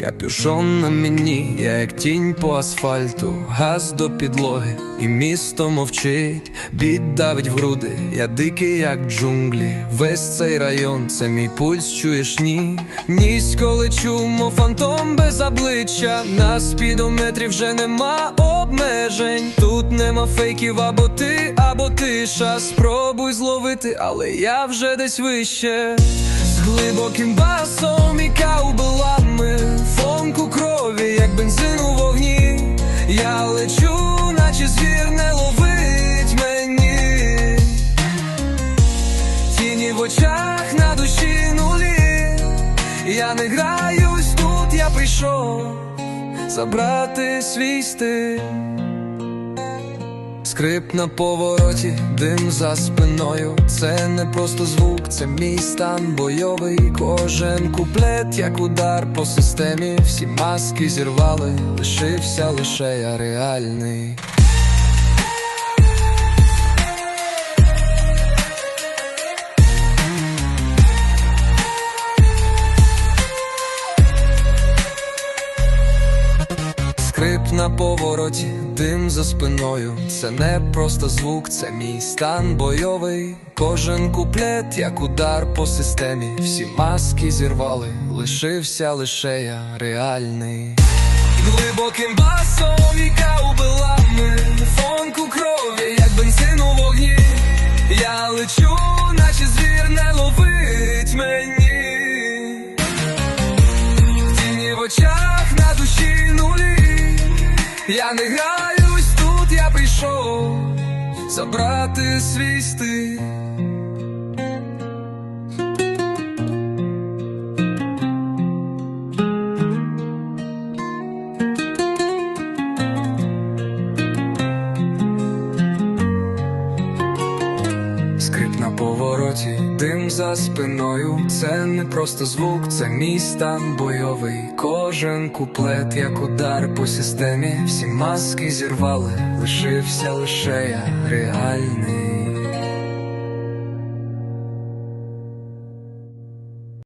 Капюшон на мені, я як тінь по асфальту, газ до підлоги, і місто мовчить, бід давить в груди, я дикий, як джунглі. Весь цей район, це мій пульс, чуєш ні. Низько лечу, мов фантом без обличчя. На спідометрі вже нема обмежень. Тут нема фейків, або ти, або тиша. Спробуй зловити, але я вже десь вище. З глибоким басом Я не граюсь тут, я прийшов Забрати свій стиль Скрип на повороті, дим за спиною. Це не просто звук, це мій стан бойовий. Кожен куплет, як удар по системі. Всі маски зірвали, лишився лише я реальний. Скрип на повороті, дим за спиною. Це не просто звук, це мій стан бойовий. Кожен куплет, як удар по системі. Всі маски зірвали, лишився лише я реальний. Глибоким басом і каубелами Фонку крові, як бензин у вогні. Я лечу, наче звір не ловить мені. Тіні в очах. Я не граюсь тут, я прийшов забрати свій стиль. Повороті, дим за спиною. Це не просто звук, це мій стан бойовий. Кожен куплет, як удар по системі. Всі маски зірвали, лишився лише я реальний.